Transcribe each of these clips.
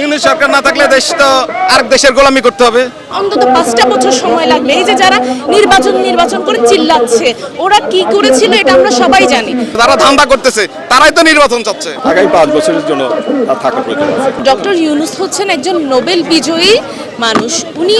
Unit সরকার না থাকলে দেশ তো আরেক দেশের গোলামি করতে হবে। অন্তত পাঁচটা বছর সময় লাগবে। এই যে যারা নির্বাচন নির্বাচন করে চিল্লাচ্ছে ওরা কি করেছিল এটা আমরা সবাই জানি। যারা ধান্দা করতেছে তারাই তো নির্বাচন চাচ্ছে। আগামী পাঁচ বছরের জন্য থাকা প্রয়োজন আছে। ডক্টর ইউনুস হচ্ছেন একজন নোবেল বিজয়ী মানুষ। উনি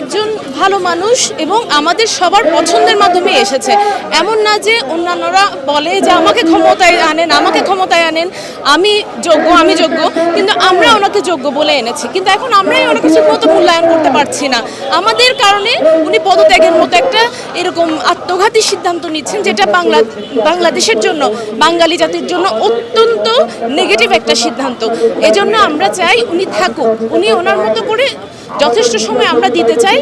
একজন ভালো মানুষ এবং আমাদের সবার পছন্দের মাধ্যমে এসেছে। এমন না যে অন্যান্যরা বলে যে আমাকে ক্ষমতায় আনেন, আমাকে ক্ষমতায় আনেন, আমি যোগ্য আমি যোগ্য, কিন্তু আমরা ওনাকে যোগ্য বলে এনেছি। কিন্তু এখন আমরাই ওনাকে ঠিক মতো মূল্যায়ন করতে পারছি না। আমাদের কারণে উনি পদত্যাগের মতো একটা এরকম আত্মঘাতী সিদ্ধান্ত নিচ্ছেন, যেটা বাংলা, বাংলাদেশের জন্য, বাঙালি জাতির জন্য অত্যন্ত নেগেটিভ একটা সিদ্ধান্ত। এজন্য আমরা চাই উনি থাকুক, উনি ওনার মতো করে যথেষ্ট সময় আমরা দিতে চাই।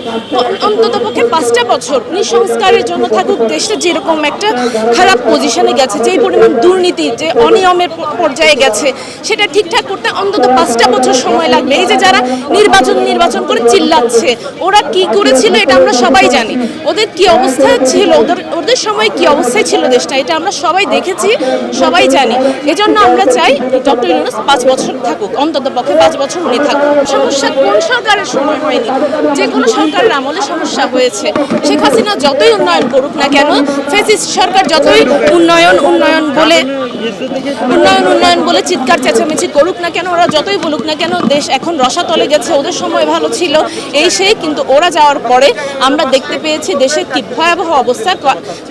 অন্তত পক্ষে পাঁচটা বছর উনি সংস্কারের জন্য থাকুক, দেশটা যেরকম একটা খারাপ পজিশনে গেছে, যেই পরিমাণ দুর্নীতি, যে অনিয়মের পর্যায়ে গেছে, সেটা ঠিকঠাক করতে অন্তত পাঁচটা বছর সময় লাগবে। এই যে যারা নির্বাচন নির্বাচন করে চিল্লাচ্ছে, ওরা কি করেছিল এটা আমরা সবাই জানি। ওদের কি অবস্থা ছিল? ওদের ওদের সময় কি অবস্থায় ছিল দেশটা? এটা আমরা সবাই দেখেছি, সবাই জানি। এজন্য আমরা চাই ডক্টর ইউনুস পাঁচ বছর থাকুক, অন্তত পক্ষে পাঁচ বছর উনি থাকুক। সমস্যা কোন সরকারের সময় হয়নি। যে কোনো সরকারের আমলে সমস্যা হয়েছে। শেখ হাসিনা যতই উন্নয়ন করুক না কেন ফেসিস্ট সরকার যতই উন্নয়ন উন্নয়ন বলে, উন্নয়ন উন্নয়ন বলে চিৎকার, চেঁচামেচি করুক না কেন, ওরা যতই বলুক না কেন, দেশ এখন রসাতলে গেছে, ওদের সময় ভালো ছিল। এই সেই কিন্তু ওরা যাওয়ার পরে আমরা দেখতে পেয়েছি দেশের কি ভয়াবহ অবস্থা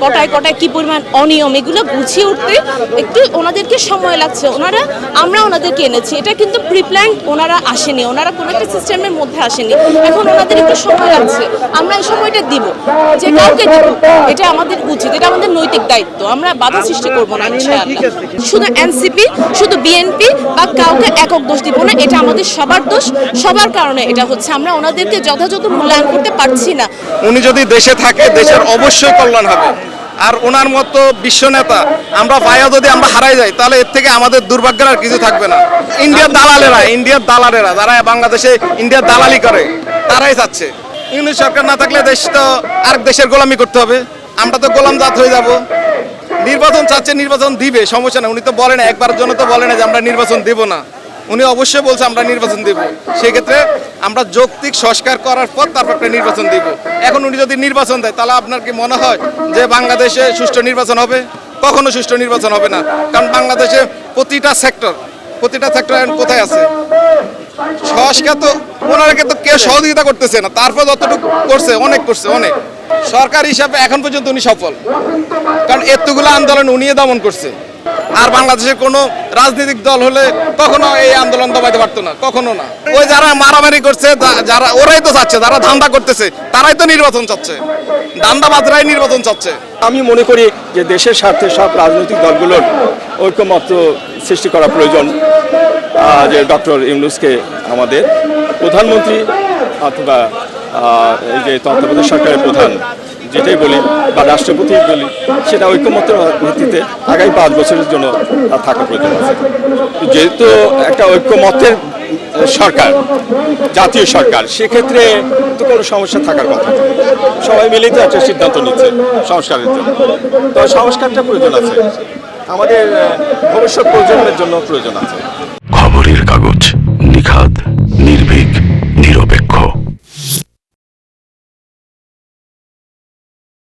কটায় কটায় কি পরিমাণ অনিয়ম, এগুলো গুছিয়ে উঠতে একটু ওনাদেরকে সময় লাগছে। ওনারা, আমরা ওনাদেরকে এনেছি। এটা কিন্তু প্রিপ্ল্যান ওনারা আসেনি। ওনারা কোনো একটা সিস্টেমের মধ্যে আসেনি। এখন ওনাদের একটু সময় লাগছে আমরা এই সময়টা দিব। যে কাউকে দিব এটা আমাদের উচিত। এটা আমাদের নৈতিক দায়িত্ব। আমরা বাধা সৃষ্টি করব না শুধু এনসিপি শুধু বিএনপি বা কাউকে একক দোষ দিব না এটা আমাদের সবার দোষ। সবার কারণে এটা হচ্ছে। আমরা ওনাদেরকে যথাযথ মূল্যায়ন করতে পারছি না। উনি যদি দেশে থাকে দেশের অবশ্যই কল্যাণ হবে। আর ওনার মতো বিশ্ব নেতা, আমরা পায়া যদি আমরা হারাই যাই, তাহলে এর থেকে আমাদের দুর্ভাগ্যের আর কিছু থাকবে না। ইন্ডিয়ার দালালেরা ইন্ডিয়ার দালালেরা, যারা বাংলাদেশে ইন্ডিয়ার দালালি করে, তারাই চাচ্ছে। ইউনিট সরকার না থাকলে দেশ তো আরেক দেশের গোলামি করতে হবে। আমরা তো গোলাম জাত হয়ে যাব। নির্বাচন চাচ্ছে, নির্বাচন দিবে, সমস্যা না উনি তো বলে না একবার জন্য তো বলে না যে আমরা নির্বাচন দেব না। উনি অবশ্যই বলছে, আমরা নির্বাচন দেব। সেক্ষেত্রে আমরা যৌক্তিক সংস্কার করার পর তারপর একটা নির্বাচন দেব। এখন উনি যদি নির্বাচন দেয়, তাহলে আপনার কি মনে হয় যে বাংলাদেশে সুষ্ঠু নির্বাচন হবে? কখনো সুষ্ঠু নির্বাচন হবে না। কারণ বাংলাদেশে প্রতিটা সেক্টর প্রতিটা সেক্টর কোথায় আছে? সংস্কার তো ওনারাকে তো কেউ সহযোগিতা করতেছে না। তারপর যতটুকু করছে, অনেক করছে, অনেক। সরকার হিসাবে এখন পর্যন্ত উনি সফল। কারণ এতগুলো আন্দোলন উনিই দমন করছে। আর বাংলাদেশের কোনো রাজনৈতিক দল হলে কখনো এই আন্দোলন দমাইতে পারতো না, কখনো না। ওই যারা মারামারি করছে যারা, ওরাই তো চাচ্ছে, যারা ধান্দা করতেছে, তারাই তো নির্বাচন চাচ্ছে। ধান্দাবাজরাই নির্বাচন চাচ্ছে। আমি মনে করি যে দেশের স্বার্থে সব রাজনৈতিক দলগুলোর ঐক্যমত্য সৃষ্টি করা প্রয়োজন যে ডক্টর ইউনুসকে আমাদের প্রধানমন্ত্রী অথবা এই যে তত্ত্বাবধায়ক সরকারের প্রধান। যেটাই বলি, বা রাষ্ট্রপতি বলি, সেটা ঐক্যমত্যের ভিত্তিতে আগামী পাঁচ বছরের জন্য থাকা প্রয়োজন আছে। যেহেতু একটা ঐক্যমত্যের সরকার, জাতীয় সরকার, সেক্ষেত্রে তো কোনো সমস্যা থাকার কথা। সবাই মিলেই তো একটা সিদ্ধান্ত নিচ্ছে সংস্কারের জন্য। তো সংস্কারটা প্রয়োজন আছে। আমাদের ভবিষ্যৎ প্রজন্মের জন্য প্রয়োজন আছে। খবরের কাগজ।